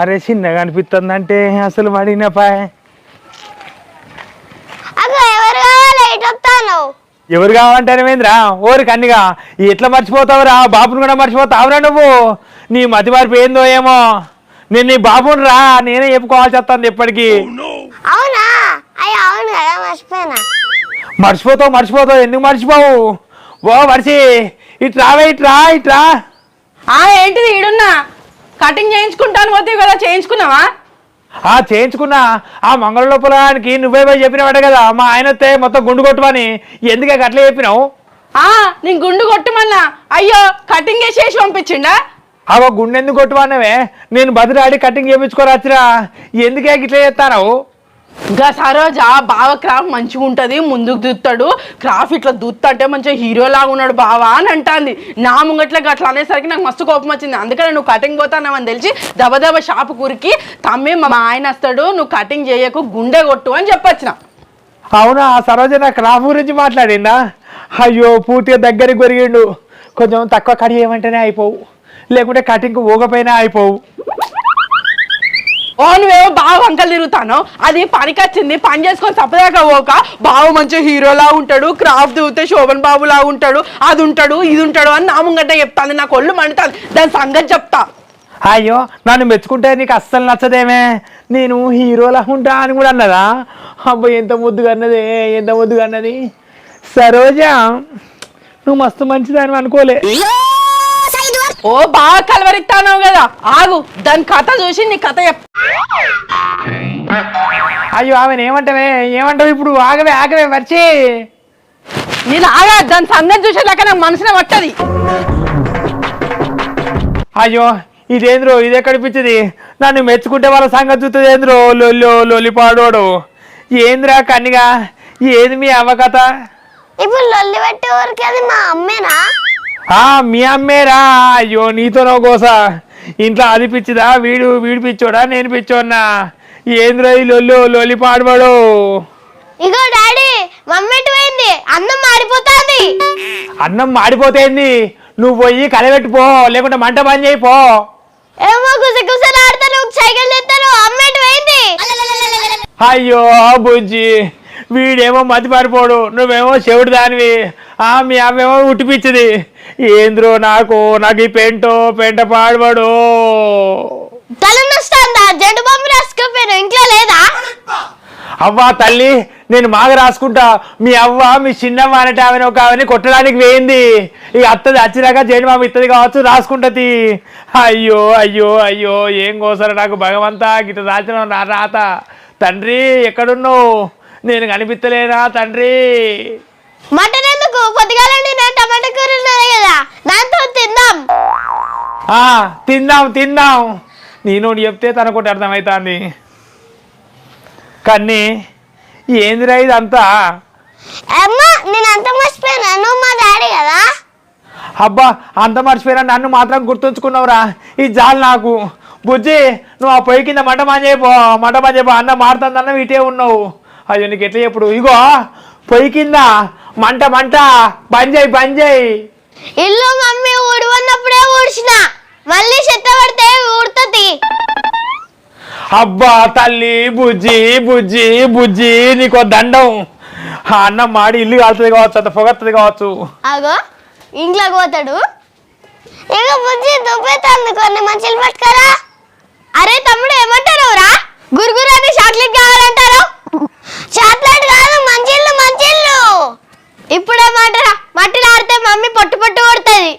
అరే చిన్నగా అనిపిస్తుందంటే అసలు పడిన పాయ్. అగో ఎవరు కావాలి? ఇటు వస్తాను. ఎవరు కావాలంటారు ఏంద్రా? ఓరి కన్నిగా ఎట్లా మర్చిపోతావురా? బాబుని కూడా మర్చిపోతావురా నువ్వు? నీ మతి మార్పు ఏందో ఏమో? నేను నీ బాబుని రా నేనే చెప్పుకోవాల్సి వస్తుంది ఎప్పటికీ. అవునా? అయ్యో అవును కదా మర్చిపోయినా? మర్చిపోతావు మర్చిపోతావు ఎందుకు మర్చిపోవు? ఓ మర్చి ఇటు రావే ఇటు రా ఇటు రా. ఆ ఏంటిది ఈడున్నా? కటింగ్ చేయించుకుంటాను పోతే కదా చేయించుకున్నావా? ఆ చేయించుకున్నా. ఆ మంగళ పొలానికి నువ్వే పోయి చెప్పినవాడే కదా మా ఆయన వస్తే మొత్తం గుండు కొట్టుమని. ఎందుకే అట్లా చెప్పినావు? ఆ నేను గుండు కొట్టమన్నా. అయ్యో కటింగ్ చేసేసి పంపించిండా? ఆ గుండె ఎందుకు కొట్టుమన్నవే? నేను బదిలాడి కటింగ్ చేయించుకోరాచ్చిరా ఎందుకే ఇట్లా చేస్తావు ఇంకా సరోజ బావ క్రాఫ్ మంచిగా ఉంటుంది ముందుకు దుత్తాడు. క్రాఫ్ ఇట్లా దూత్తంటే మంచిగా హీరో లాగా ఉన్నాడు బావా అని అంటాంది. నా ముంగట్లకి అట్లా అనేసరికి నాకు మస్తు కోపం వచ్చింది. అందుకని నువ్వు కటింగ్ పోతానని తెలిసి దబదబ షాప్ కురికి తమ్మి మా ఆయన వస్తాడు నువ్వు కటింగ్ చేయకు గుండె కొట్టు అని చెప్పొచ్చిన. అవునా? ఆ సరోజ నా క్రాఫ్ గురించి మాట్లాడిందా? అయ్యో పూర్తిగా దగ్గరికి కొరిగిండు కొంచెం తక్కువ కట్ చేయమంటేనే అయిపోవు. లేకుంటే కటింగ్ ఊగపోయినా అయిపోవు. ఓ నువ్వేమో బాగా వంకలు తిరుగుతాను? అది పనికొచ్చింది పని చేసుకొని తప్పదాకా పోక బావ మంచిగా హీరోలా ఉంటాడు క్రాఫ్ట్ దిగితే శోభన్ బాబులా ఉంటాడు అది ఉంటాడు ఇది ఉంటాడు అని నా ముంగట చెప్తాను నాకు ఒళ్ళు మండుతాను దాని సంగతి చెప్తా. అయ్యో నన్ను మెచ్చుకుంటే నీకు అస్సలు నచ్చదేమే? నేను హీరోలా ఉంటా అని కూడా అన్నదా? అబ్బో ఎంత ముద్దుగా అన్నది ఎంత ముద్దుగా అన్నది? సరోజ నువ్వు మస్తు మంచిదని అనుకోలే. ఓ బాగా కలవరిస్తాను కదా. ఆగు దాని కథ చూసి నీ కథ చెప్. అయ్యో ఆమెను ఏమంటావే? ఏమంటావు ఇప్పుడు? ఆగవే ఆగవే మర్చి. నేను ఆగా దాని సంగతి చూసేలాక నాకు మనసునే పట్టది. అయ్యో ఇదేంద్రో ఇది ఎక్కడ పిచ్చిది నన్ను మెచ్చుకుంటే వాళ్ళ సంగతి చూస్తుంది ఏంద్రో లొల్లి లొల్లి పాడోడు ఏంద్రా కన్నిగా? ఏది మీ అవ్వకథ ఇప్పుడు లొల్లి పెట్టే వరకు అది మా అమ్మేనా? మీ అమ్మేరా. అయ్యో నీతోనో గోస ఇంట్లో అది పిచ్చిదా వీడు వీడు పిచ్చోడా నేను పిచ్చోన్నా. ఏంద్రో ఈ లొల్లు లొల్లి పాడబడు? ఇగో డాడీ మమ్మీ పోయింది. అన్నం మాడిపోతుంది. అన్నం మాడిపోతేంది నువ్వు పోయి కలబెట్టుపో లేకుంటే మంట బంద్ చేయిపో ఏమో సైకిల్ అమ్మ పోయింది. అయ్యో బుజ్జి. వీడేమో మతి పారిపోడు నువ్వేమో చెవుడు దానివి. ఆ మీ అమ్మేమో ఉట్టిపిచ్చిది. ఏంద్రో నాకు నాకు ఈ పెంటో పెంట పాడబడు. జెండు రాసుకోపోయాను? ఇంట్లో లేదా? అవ్వా తల్లి నేను మాగ రాసుకుంటా. మీ అవ్వ మీ చిన్నమ్మ అనేట ఆమెను ఒక ఆమెని కొట్టడానికి వేయింది. ఇక అత్తది వచ్చినాక జైలు మామ ఇత్తది కావచ్చు రాసుకుంటది. అయ్యో అయ్యో అయ్యో ఏం కోసరు నాకు భగవంతా గిట్ట రాసిన నా రాత. తండ్రి ఎక్కడున్నావు? నేను కనిపిస్తలేనా తండ్రి? మటన్ ఎందుకు? పొద్దుగాలండి నేను టమాటా కూర ఉన్నది కదా. దాంతో తిందాం. ఆ తిందాం తిందాం. నేను ఒకటి చెప్తే తనకొకటి అర్థమవుతుంది కానీ ఏందిరా ఇదంతా? అమ్మ నేను అంత మర్చిపోయాను. నువ్వు మా డాడీ కదా? అబ్బా అంత మర్చిపోయినా నన్ను మాత్రం గుర్తుంచుకున్నావురా. ఈ జాలు నాకు. బుజ్జి నువ్వు ఆ పొయ్యి కింద మంట మంజైపో మంట మంజైపో అన్న మారుతుంది అన్న ఇటే ఉన్నావు. అయ్యో నీకు ఎట్లా చెప్పుడు ఇగో పొయ్యి కింద మంట మంట బంజాయి బంజాయి ఇల్లు మమ్మీ ఊడవన్నప్పుడే ఊడ్చిన. మళ్ళీ చెత్త పడితే ఊడుతుంది. అబ్బా తల్లి బుజ్జి బుజ్జి బుజ్జి నీకో దండం. ఆ అన్నం మాడి ఇల్లు కాలుతుంది కావచ్చు అంత పొగత్తది కావచ్చు. అగో ఇంట్లోకి పోతాడు. ఇక బుజ్జి దుబ్బేతాంది కొన్ని మంచిలు పట్టుకరా. అరే తమ్ముడు ఏమంటారు రా గురుగురు అని చాక్లెట్ కావాలంటారు? చాక్లెట్ కాదు మంచిళ్ళు మంచిళ్ళు. ఇప్పుడేమంటారా మట్టిలో ఆడితే మమ్మీ పొట్టు పొట్టు కొడుతుంది.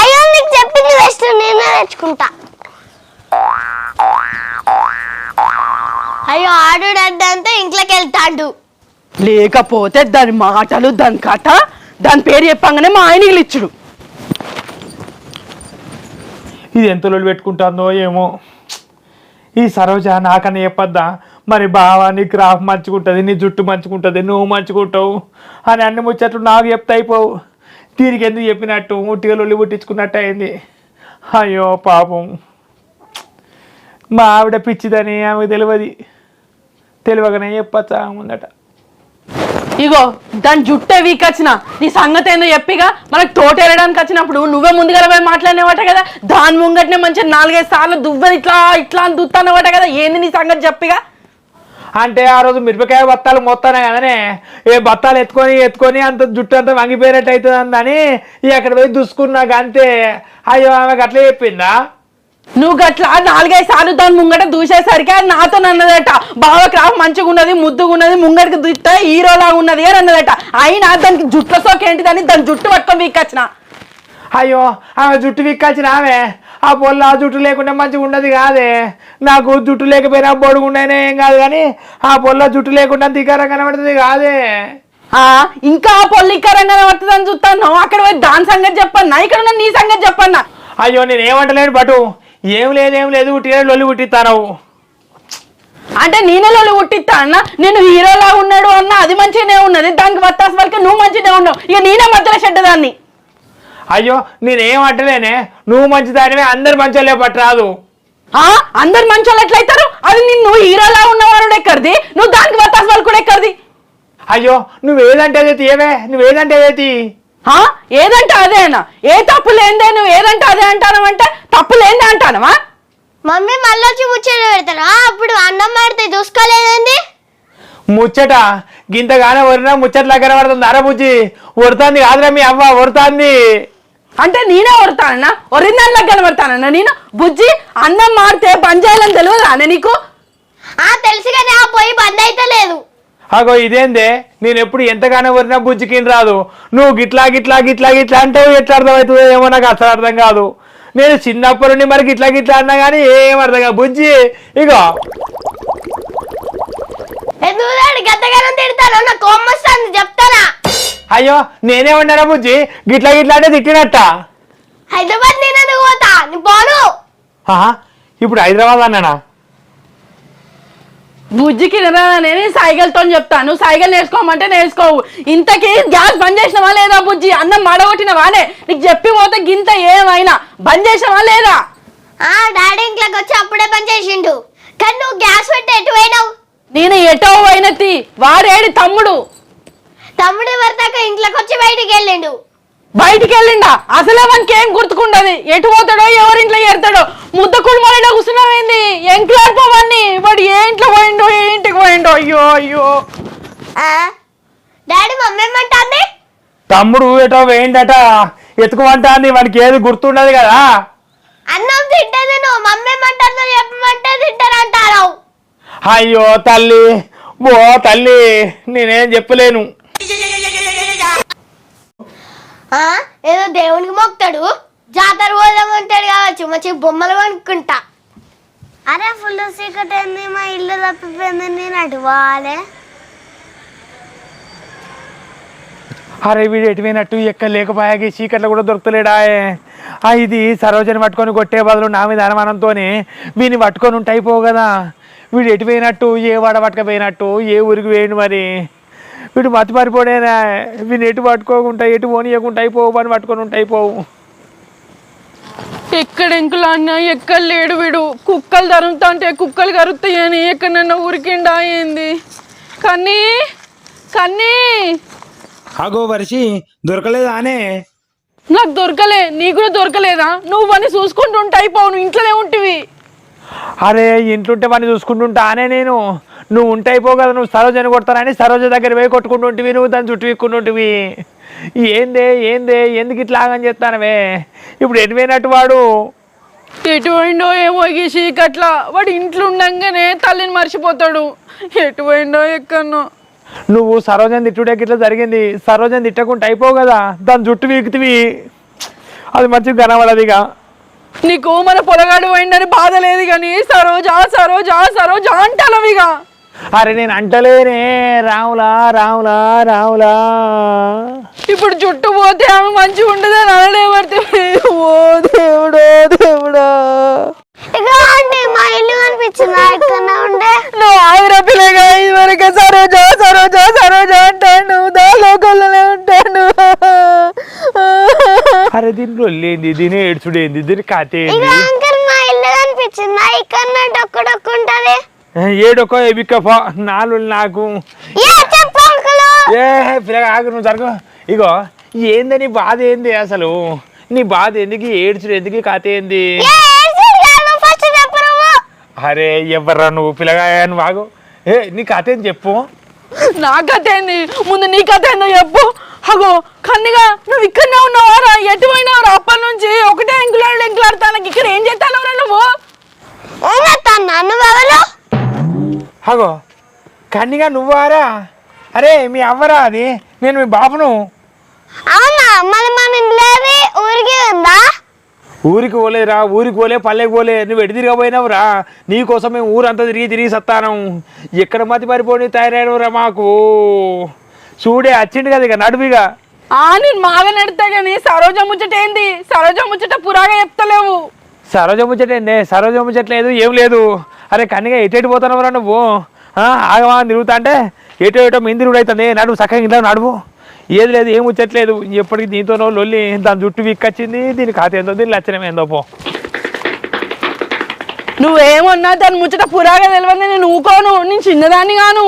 అయ్యో నీకు చెప్పింది వేస్ట్ నేనే తెచ్చుకుంటా అయ్యో ఆడు అంతా ఇంట్లోకి వెళ్తాడు. లేకపోతే దాని మాటలు దాని కథ దాని పేరు చెప్పంగానే మా ఆయన ఇచ్చుడు ఇది ఎంత లొల్లి పెట్టుకుంటుందో ఏమో. ఈ సరోజ నాకన్నా చెప్పొద్దా? మరి బావా నీ క్రాఫ్ మంచుకుంటుంది నీ జుట్టు మంచుకుంటుంది నువ్వు మంచుకుంటావు అని అన్ని ముచ్చట్లు నాకు చెప్తే అయిపోవు. దీనికి ఎందుకు చెప్పినట్టు? ఉట్టిగా లొల్లి పుట్టించుకున్నట్టు అయింది. అయ్యో పాపం. మా ఆవిడ పిచ్చిదని ఆమె తెలియదు. తెలియకనే చెప్పచ్చా ముందట. ఇగో దాని జుట్టే వీక్ వచ్చిన నీ సంగతి ఏందో చెప్పిగా మనకు తోట వెళ్ళడానికి వచ్చినప్పుడు నువ్వే ముందుగా పోయి మాట్లాడినవట కదా? దాని ముంగట్నే మంచిగా నాలుగైదు సార్లు దువ్వ ఇట్లా ఇట్లా అని దుత్తానవట కదా? ఏంది నీ సంగతి చెప్పిగా? అంటే ఆ రోజు మిరపకాయ బత్తాలు మొత్తానే కదనే. ఏ బత్తాలు ఎత్తుకొని ఎత్తుకొని అంత జుట్టు అంతా వంగిపోయినట్టు అవుతుంది అందని అక్కడ పోయి దుసుకున్నాక అంతే. అయ్యో ఆమెకు అట్లే చెప్పిందా? నువ్వు గట్లా నాలుగైదు సార్లు దాని ముంగట దూసేసరికి అది నాతో అన్నదట బావ క్రాఫ్ మంచిగా ఉన్నది ముద్దుగా ఉన్నది ముంగటికి దుస్తే హీరోలాగా ఉన్నది అని అన్నదట. అయినా దానికి జుట్ల సోక ఏంటిదని దాని జుట్టు పట్టుకొని వీకొచ్చిన అయ్యో ఆమె జుట్టు విక్కాల్సిన ఆమె. ఆ పొల్ల ఆ జుట్టు లేకుండా మంచిగా ఉండదు కాదే. నాకు జుట్టు లేకపోయినా బొడుగుండైనా ఏం కాదు కానీ ఆ పొల్ల జుట్టు లేకుండా దిగారం కనబడుతుంది కాదే. ఆ ఇంకా పొల్లికరంగా పడుతుందని చూస్తాను అక్కడ పోయి దాని సంగతి చెప్పన్నా? ఇక్కడ ఉన్న నీ సంగతి చెప్పన్నా? అయ్యో నేను ఏమంటలేను బటు ఏం లేదు ఏం లేదు ఉట్టిగా లొల్లి పుట్టిస్తాను అంటే నేనే లోలు పుట్టిస్తా అన్న? నేను హీరోలా ఉన్నాడు అన్న? అది మంచిగానే ఉన్నది. దానికి వత్తాస వరకు నువ్వు మంచిగానే ఉన్నావు. ఇక నేనే మధ్యలో చెడ్డదాన్ని అయ్యో నేనేం అంటలేనే నువ్వు మంచిదానివే అందరు మంచోళ్ళే పట్టరాదు. ఆ? అందరు మంచి వాళ్ళు ఎట్లయితారు? అది నిన్ను హీరోలా ఉన్నవాడు ఎక్కడిది? నువ్వు దానికి వత్తాస వరకు కూడా ఎక్కడిది? అయ్యో నువ్వేదంటే అదే తీయవే? నువ్వేదంటే అదే తీ. ఆ? ఏదంటే అదే అన్న. ఏ తప్పు లేదే నువ్వు ఏదంటే అదే అంటానమంటే తప్పు లేదే అంటానవా? మమ్మీ మళ్ళీ వచ్చి ముచ్చట పెడతారా. అప్పుడు అన్నం మాడితే చూసుకోలేదండి ముచ్చట గింతగానే వరినా ముచ్చట్లా కనబడుతుంది. అరబుజ్జి వడుతుంది కాదురా మీ అవ్వ వడుతుంది అంటే నేనే ఒరుతానన్నా ఒరిందానిలా కనబడతానన్నా? నేను బుజ్జి అన్నం మాడితే పంచాయాలని తెలియదు అన్న నీకు? ఆ తెలుసు కానీ ఆ పొయ్యి బంద్ అయితే లేదు. అగో ఇదేందే? నేను ఎప్పుడు ఎంతగానో వరినా బుజ్జికిని రాదు. నువ్వు గిట్లా గిట్లా గిట్లా గిట్లా అంటే ఎట్లా అర్థమవుతుందో ఏమో నాకు అసలు అర్థం కాదు. నేను చిన్నప్పటి నుండి మరి గిట్లా గిట్లా అన్నా కానీ ఏం అర్థం కాదు. బుజ్జి ఇగో. ఎందుకు గద్దగానం తిడతాను? నా కోపం వస్తుంది చెప్తానా? అయ్యో నేనేమన్నారా బుజ్జి? గిట్లా గిట్లా అంటే తిట్టినట్ట? హైదరాబాద్ నేను పోతా? నీ పోను. ఆహా, ఇప్పుడు హైదరాబాద్ అన్నానా? బుజ్జికి నేను సైకిల్తో చెప్తాను సైకిల్ నేర్చుకోమంటే నేర్చుకోవు. ఇంతకీ గ్యాస్ బంద్ చేసినవా లేదా బుజ్జి? అన్నం మాడగొట్టినవానే నీకు చెప్పి పోతే గింత ఏమైనా? బంద్ చేసినవా లేదా? ఆ డాడీ ఇంట్లోకి వచ్చి అప్పుడే పని చేసిండు. కానీ నువ్వు గ్యాస్ పెట్టి ఎటు పోయినావు? నేను ఎటో అయినతి వాడేడి తమ్ముడు. తమ్ముడు వరదాకా ఇంట్లోకి వచ్చి బయటికి వెళ్ళిండు బయటికి వెళ్ళిండా అసలే మనకి ఏం గుర్తుకుండదు. ఎటు పోతాడో ఎవరింట్లో ఎడతాడో ముద్ద కుడుమలైనా కూర్చున్నావేంది? ఎంక్లాడిపోవన్నీ వాడు ఏ ఇంట్లో పోయిండో ఏ ఇంటికి పోయిండో? అయ్యో అయ్యో. ఆ? డాడీ మమ్మీ ఏమంటుంది? తమ్ముడు ఎటో వేయండట ఎత్తుకోమంటాంది వానికి ఏది గుర్తుండదు కదా. అన్నం తింటేది నువ్వు మమ్మీ ఏమంటుందో చెప్పమంటే తింటానంటారు అయ్యో తల్లి ఓ తల్లి నేనేం చెప్పలేను. ఆ ఏదో దేవునికి మొక్తాడు జాతర పోదామంటాడు కావచ్చు మంచి బొమ్మలు కొనుక్కుంటా. అరే ఫుల్ సీక్రెట్ ఏంది మా ఇల్లు తప్పిపోయింది నేను అటు అరే వీడు ఎటువైనట్టు ఎక్క లేకపోయాకి చీకట్లో కూడా దొరుకుతలేడా? ఇది సరోజని పట్టుకొని కొట్టే బదులు నా మీద అనుమానంతో వీని పట్టుకొని ఉంటే అయిపోవు కదా. వీడు ఎటుపోయినట్టు ఏ వాడ పట్టుకపోయినట్టు ఏ ఊరికి వేయండి మరి? వీడు మతి మరిపోడేనా వీని ఎటు పట్టుకోకుండా ఎటు పోనీయకుండా అయిపోవు పని పట్టుకొని ఉంటే అయిపోవు. ఎక్కడ ఎంకులు అన్న ఎక్కడ లేడు వీడు? కుక్కలు తరుముతా అంటే కుక్కలు కరుతాయని ఎక్కడన్నా ఉరికిండా ఏంది? కన్నీ కన్నీ! అగో వరిసి దొరకలేదా అనే? నాకు దొరకలే నీకు కూడా దొరకలేదా? నువ్వు పని చూసుకుంటూ ఉంటే అయిపోవు నువ్వు ఇంట్లోనే ఉంటివి. అరే ఇంట్లుంటే పని చూసుకుంటుంటా. అనే నేను నువ్వు ఉంటే అయిపోవు కదా నువ్వు సరోజని కొడతానని సరోజ దగ్గర పోయి కొట్టుకుంటుంటివి నువ్వు దాన్ని చుట్టూ విక్కుంటుంటివి. ఏందే ఏందే ఎందుకు ఇట్లా ఆగని చెప్తానవే ఇప్పుడు ఎటు పోయినట్టు వాడు? ఎటు పోయిండో ఏమో ఈ చీకట్లా. వాడు ఇంట్లో ఉండంగానే తల్లిని మర్చిపోతాడు. ఎటు పోయిండో ఎక్కడనో. నువ్వు సరోజని తిట్టుడే ఇట్లా జరిగింది. సరోజని తిట్టకుండా అయిపోవు కదా దాని జుట్టు వీకుతివి అది మంచిగా కనబడదు ఇక. నీకు మన పొలగాడు పోయిండని బాధ లేదు కానీ సరోజా సరోజా సరోజా అంటాలవిగా అరే నేను అంటలేనే. రాములా రాములా రాములా ఇప్పుడు చుట్టూ పోతే ఆమె మంచిగా ఉండదని అనలేబడితే ఓ దేవుడో దేవుడా. ఆవిర పిల్లగా ఇదివరకు సరోజా సరోజా సరోజా అరే దీంట్లో లేంది దీని ఏడ్చుడేంది దీని ఏంది అంకల్ మా ఇల్లు కనిపించిందా. ఇక్కడ డొక్కు డొక్కు ఉంటది ఏడొక ఎబికఫ నాలు నాకు. ఏ ఏ పిల్లగా ఆగు నువ్వు జరుగు. ఇగో ఏందని బాధ ఏంది అసలు? నీ బాధ ఎందుకు ఏడ్చుడు ఎందుకు కథ ఏంది? ఏ అరే ఎవర్రా నువ్వు పిల్లగా నువ్వు ఆగు. ఏ నీ కథ ఏంది చెప్పు. నా కథ ఏంది? ముందు నీ కథ ఏందో చెప్పు. అగో కన్నిగా నువ్వు ఇక్కడనే ఉన్నావారా? ఎటు పోయినావురా అప్పటి నుంచి ఒకటే ఎంకులాడు ఎంకులాడతాను ఇక్కడ ఏం చేస్తానవరా నువ్వు? నువ్వెవరు అగో కన్నిగా నువ్వారా? అరే మీ అవ్వరా అది? నేను మీ బాబును. అవునా? మరి మన ఇంట్లోది ఊరికి ఉందా? ఊరికి పోలేదురా ఊరికి పోలే పల్లెకి పోలే. నువ్వు ఎటు తిరగబోయినావురా నీ కోసం మేము ఊరంతా తిరిగి తిరిగి సత్తాను. ఎక్కడ మతి పరిపోని తయారైనవురా మాకు? చూడే వచ్చిండు కదా ఇక నడువిగా ఆ నేను మాగా నడితే గాని సరోజ ముచ్చట ఏంది? సరోజ ముచ్చట పురాగా చెప్తలేవు. సరోజ ముచ్చటేందే సరోజ ముచ్చట్లేదు ఏం లేదు. అరే కన్నిగా ఎటు ఎటు పోతున్నావురా నువ్వు? ఆగమా తిరుగుతా అంటే? ఎటో ఎటో మిందిరుడు అవుతుంది నడువు చక్కగా ఇంట్లో నడువు. ఏది లేదు ఏం ముచ్చట్లేదు ఎప్పటికి దీంతోనో లొల్లి దాని జుట్టు విక్కచ్చింది దీని ఖాతా ఏందో దీని లచ్చనం ఏందో పో. నువ్వేమన్నా దాని ముచ్చట పురాగా తెలియదు నేను ఊకోను. నేను చిన్నదాన్ని గాను